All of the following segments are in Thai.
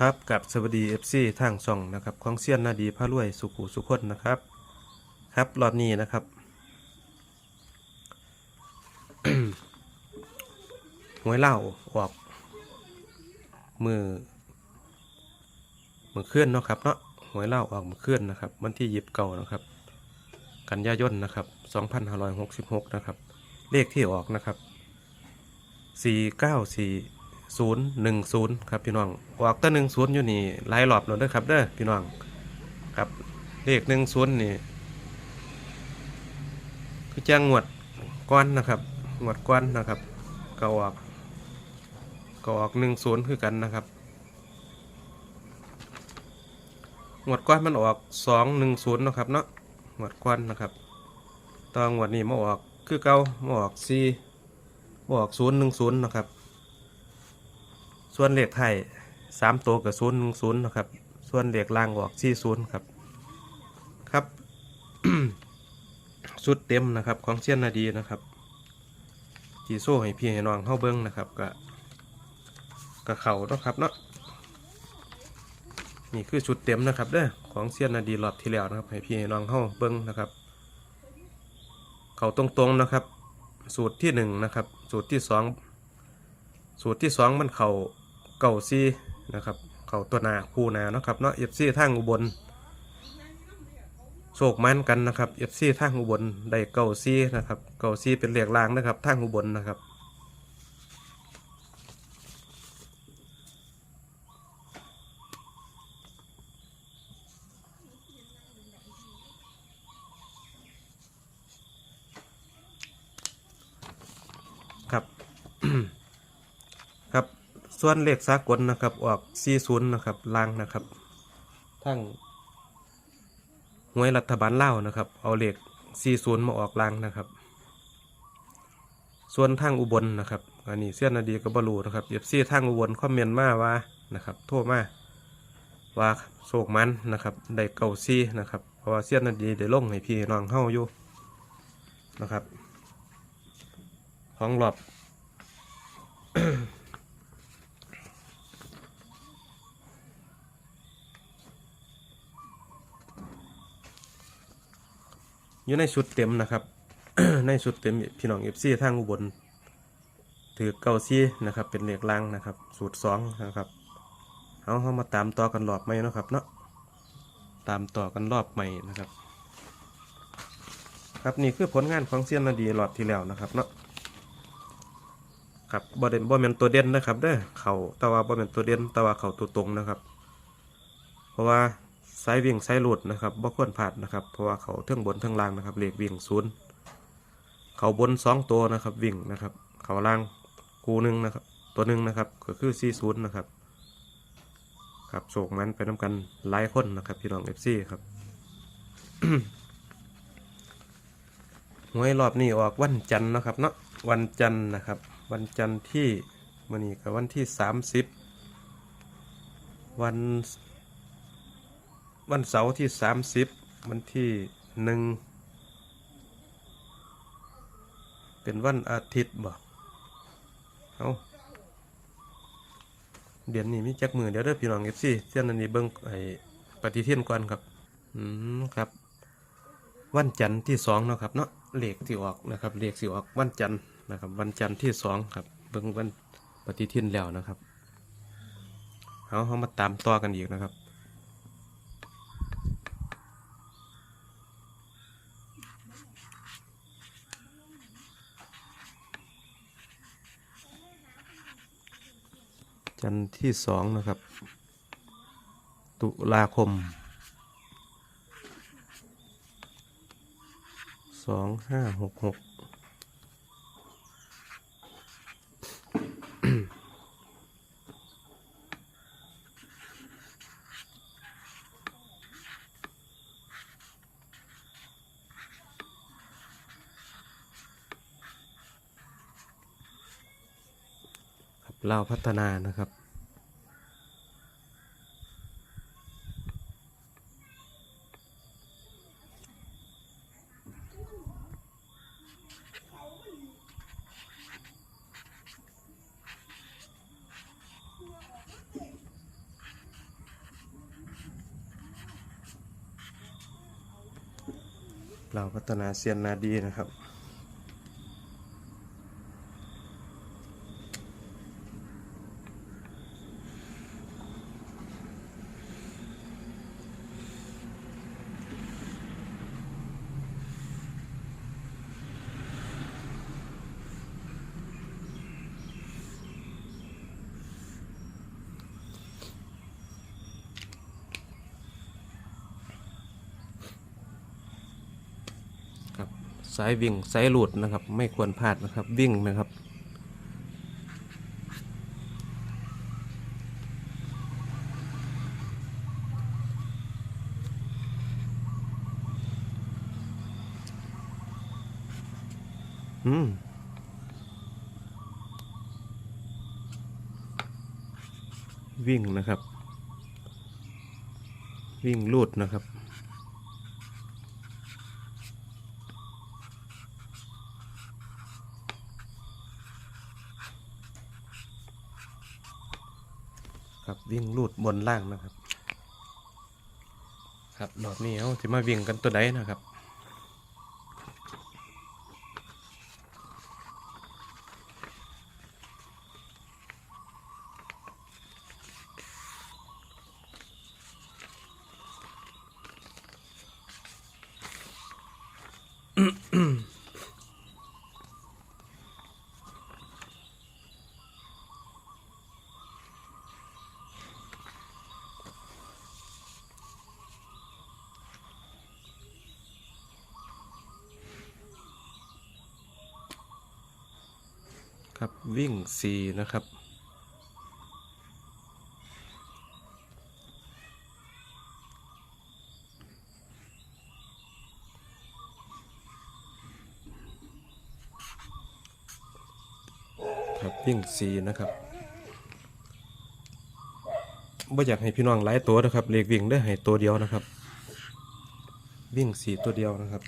ครับกับสวัสดี FC ทางช่องนะครับของเซียนนาดีพระรวยสุขุสุขนนะครับ ครับรอบนี้นะครับหวยเล่าออกมือมือเคลื่อนเนาะครับเนาะหวยเล่าออกมือเคลื่อนนะครับ วันที่ยิบเก่านะครับ กันยายนนะครับ2566 นะครับ เลขที่ออกนะครับสี่เก้าสี่ ศูนย์หนึ่งศูนย์ครับพี่น้องออกตั้งหนึ่งศูนย์อยู่นี่หลายรอบแล้วเด้อครับเด้อพี่น้องครับเลขหนึ่งศูนย์นี่คือจ้างงวดก้อนนะครับงวดก้อนนะครับก็ออกก็ออกหนึ่งศูนย์คือกันนะครับงวดก้อนมันออกสองหนึ่งศูนย์นะครับเนาะงวดก้อนนะครับตอนงวดนี้มาออกคือเก่ามาออกสี่บอกศูนย์หนึ่งศูนย์นะครับ ส่วนเหลขไทยสามตัวกับศูนย์หนึ่งศูนย์นะครับ ส่วนเหลขล่างออกสี่ศูนย์ครับ ครับสุดเต็มนะครับของเชียนนาดีนะครับจีโซ่ให้พี่ให้น้องเข้าเบิ้งนะครับกะกะเข่านะครับเนาะนี่คือชุดเต็มนะครับเด้อของเชียนนาดีรอบที่แล้วนะครับ ให้พี่ให้น้องเข้าเบิ้งนะครับ เข่าตรงๆนะครับ สูตรที่หนึ่งนะครับ สูตรที่สองสูตรที่สองมันเข่า เก่าซีนะครับเข่าตัวนาคู่นาเนาะครับเนาะเอฟซีทางอุบลโศกมันกันนะครับเอฟซีทางอุบลได้เก่าซีนะครับเก่าซีเป็นเหลียกลางนะครับทางอุบลนะครับครับ ส่วนเลขสากลนะครับ ออก 40 นะครับล่างนะครับ ทั้งหวยรัฐบาลเล่านะครับ เอาเลข40 มาออกล่างนะครับ ส่วนทางอุบลนะครับ อันนี้เสี้ยนนาดีกับบรูนะครับเอฟซีทางอุบลคอมเมนต์มาว่านะครับโทรมาว่าโศกมันนะครับได้เก่าซีนะครับเพราะว่าเสี้ยนนาดีได้ลงให้พี่น้องเฮาอยู่นะครับ ของหลอบ อยู่ในชุดเต็มนะครับ ในชุดเต็มพี่น้องเอฟซีทางอุบลถือเก้าซีนะครับ เป็นเหล็กลังนะครับ สูตรสองนะครับเอาเข้ามาตามต่อกันรอบใหม่นะครับเนาะตามต่อกันรอบใหม่นะครับ ครับนี่คือผลงานของเซียนนาดีรอบที่แล้วนะครับเนาะครับบ่เดนบ่แม่นตัวเด่นนะครับเด้อเขาต่ว่าบ่แม่นตัวเด่นต่ว่าเขาตัวตรงนะครับ เพราะว่า สายวิ่งสายหลุดนะครับบ่ควรพลาดนะครับเพราะว่าเขาเทิงบนเทิงล่างนะครับเลขวิ่งศูนย์เขาบนสองตัวนะครับวิ่งนะครับ เขาล่างกูหนึ่งนะครับ ตัวหนึ่งนะครับก็คือสี่ศูนย์นะครับครับโศกมันไปน้ำกันหลายคนนะครับพี่น้องเอฟซีครับหวยรอบนี้ออกวันจันทร์นะครับเนาะวันจันทร์นะครับ วันจันทร์ที่มันนี้กับวันที่สามสิบวัน วันเสาร์ที่สามสิบวันที่หนึ่งเป็นวันอาทิตย์บ่เอาเดือนนี้มีจักมือเดี๋ยวเด้อพี่น้องเอฟซีเส้นอันนี้เบิ้งไอปฏิทินก่อนครับ อืมครับ วันจันทร์ที่สองเนาะครับเนาะเลขที่ออกนะครับเลขที่ออกวันจันทร์นะครับ วันจันทร์ที่สองครับ เบิ่งวันปฏิทินแล้วนะครับเอาเขามาตามต่อกันอีกนะครับ จันทร์ที่สองนะครับ ตุลาคมสองห้าหกหก เราพัฒนานะครับ เราพัฒนาเซียนนาดีนะครับ สายวิ่งสายหลุดนะครับ ไม่ควรพลาดนะครับวิ่งนะครับ อืมวิ่งนะครับ วิ่งลูดนะครับ ครับวิ่งลูดบนล่างนะครับ ครับรอบนี้เขาจะมาวิ่งกันตัวไหนนะครับ ครับวิ่งสีนะครับ ครับวิ่งสีนะครับบ่อยากให้พี่น้องหลายตัวนะครับเลขวิ่งได้ให้ตัวเดียวนะครับ วิ่งสีตัวเดียวนะครับ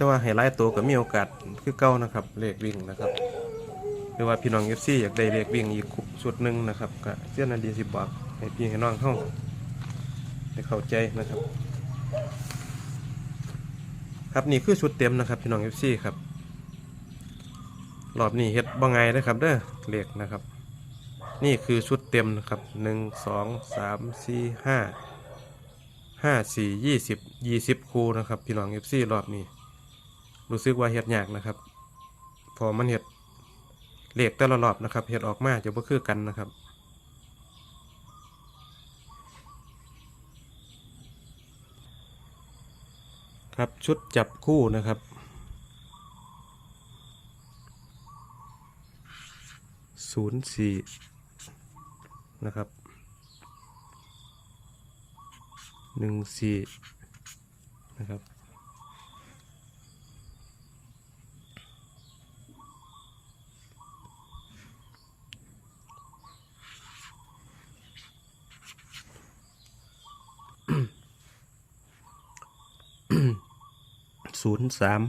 แต่ว่าให้หลายตัวก็มีโอกาสคือเก่านะครับเลขวิ่งนะครับหรือว่าพี่น้องเอฟซีอยากได้เลขวิ่งอีกชุดหนึ่งนะครับก็เสี้ยนนาดีสิบอกให้พี่ให้น้องเข้าให้เข้าใจนะครับ ครับนี่คือชุดเต็มนะครับพี่น้องเอฟซีครับรอบนี้เฮ็ดบ่ไงนะครับเด้อเลขนะครับ นี่คือชุดเต็มนะครับหนึ่งสองสามสี่ห้าห้าสี่ยี่สิบยี่สิบคูนะครับพี่น้องเอฟซีรอบนี้ รู้สึกว่าเฮ็ดยากนะครับ พอมันเฮ็ดเลขแต่ละรอบนะครับเฮ็ดออกมาจะบ่คือกันนะครับครับชุดจับคู่นะครับ ศูนย์สี่นะครับ หนึ่งสี่นะครับ ศูนย์สาม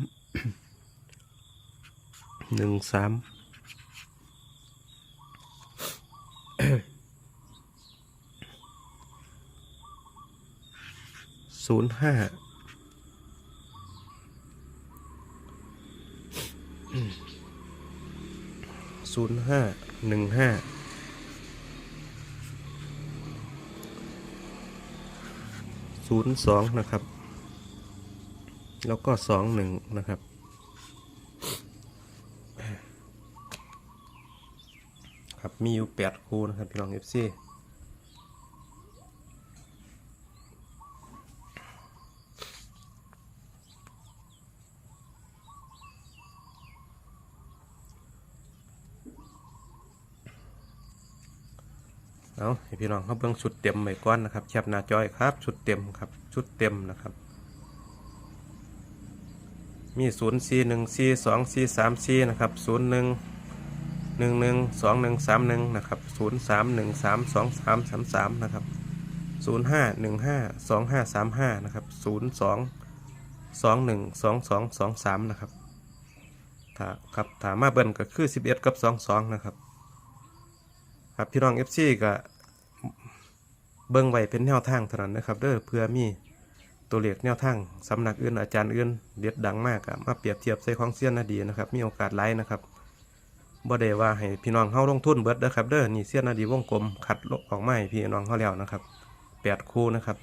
หนึ่งสามศูนย์ห้าศูนย์ห้าหนึ่งห้าศูนย์สองนะครับ แล้วก็สองหนึ่งนะครับ ครับมีอยู่แปดคูนะครับพี่น้องเอฟซีเอาให้พี่น้องเขาเบิ่งชุดเต็มไว้ก่อนนะครับแคปหน้าจอยครับชุดเต็มครับชุดเต็มนะครับ มีศูนย์สี่หนึ่งสี่สองสี่สามสี่นะครับศูนย์หนึ่งหนึ่งหนึ่งสองหนึ่งสามหนึ่งนะครับศูนย์สามหนึ่งสามสองสามสามสามนะครับศูนย์ห้าหนึ่งห้าสองห้าสามห้านะครับศูนย์สองสองหนึ่งสองสองสองสามนะครับถ้าครับถามมาเบิ้ลก็คือ11กับ22นะครับครับพี่น้อง FC ก็เบิ่งไว้เป็นแนวทางเท่านั้นนะครับเด้อเพื่อมี ตัวเลขแนวทางสำนักอื่นอาจารย์อื่นเด็ดดังมากอะมาเปรียบเทียบใส่ของเซียนนาดีนะครับ มีโอกาสไลฟ์นะครับบ่ได้ว่าให้พี่น้องเฮาลงทุนเบิดเด้อครับ เด้อนี่เซียนนาดีวงกลมคัดลอออกมาให้พี่น้องเฮาแล้วนะครับแปดคู่นะครับ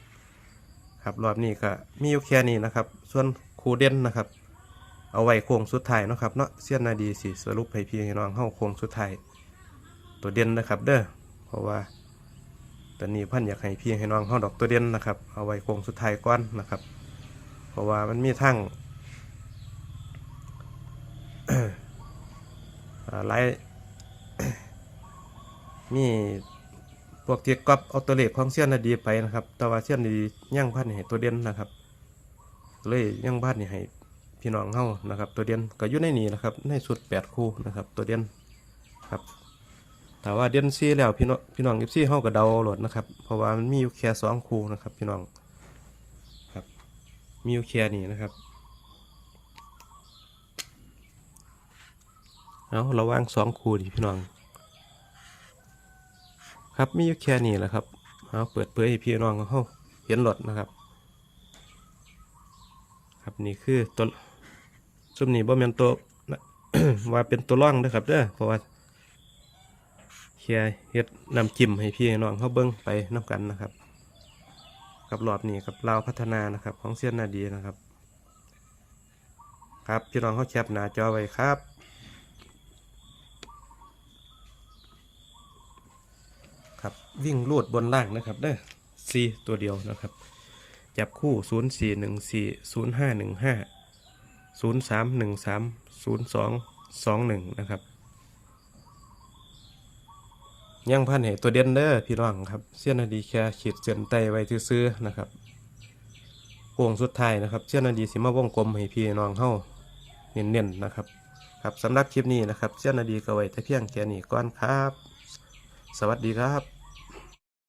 ครับรอบนี้ก็มีอยู่แค่นี้นะครับ ส่วนคู่เด่นนะครับ เอาไว้โค้งสุดท้ายนะครับเนาะเซียนนาดีสิสรุปให้พี่น้องเฮาโค้งสุดท้ายตัวเด่นนะครับ เด้อเพราะว่า ตอนนี้พันอยากให้พี่ให้น้องเฮาดอกตัวเด่นนะครับ เอาไว้โค้งสุดท้ายก่อนนะครับ เพราะว่ามันมีทั้งหลายมีพวกเที่ก๊อปเอาตัวเลขของเซียนนาดีไปนะครับ แต่ว่าเซียนดีย่างพันให้ตัวเด่นนะครับ เลยย่างพันนี่ให้พี่น้องเฮานะครับ ตัวเด่นก็อยู่ในนี้นะครับ ในสุดแปดคู่นะครับ ตัวเด่นครับ แต่ว่าเด่นซีแล้วพี่น้องพี่น้องยิบซี่เฮาก็เดาโหลดนะครับ เพราะว่ามันมีอยู่แค่สองคู่นะครับ พี่น้องครับ มีอยู่แค่นี้นะครับเอาระว่างสองคู่ดิพี่น้อง ครับมีอยู่แค่นี้แหละครับเอาเปิดเผยให้พี่น้องเขาเห็นรถนะครับ ครับนี่คือตัวซุมนี้บ่แม่นตัวนะว่าเป็นตัวร่องนะครับเด้อเพราะว่า คียเฮ็ดนำจิ้มให้พี่น้องเขาเบิ้งไปน้กันนะครับ กับรอบนี้กับเราวพัฒนานะครับ ของเซียนนาดีนะครับ ครับพี่น้องเขาแคปหน้าจอไว้ครับครับวิ่งลูดบนล่างนะครับเด้อซีตัวเดียวนะครับ จับคู่ 0 4 1 4 0 5 1 5 0 3 1 3 0 2 2 1 นะครับ ยังพันเหตุตัวเด่นเด้อพี่น้องครับเสี้ยนนาดีแค่ขีดเส้นไตไว้ซื้อๆนะครับวงสุดท้ายนะครับเสี้ยนนาดีสิมาวงกลมให้พี่น้องเฮาเน้นๆนะครับ ครับสำหรับคลิปนี้นะครับเสี้ยนนาดีก็ไว้แต่เพียงแค่นี้ก่อนครับ สวัสดีครับ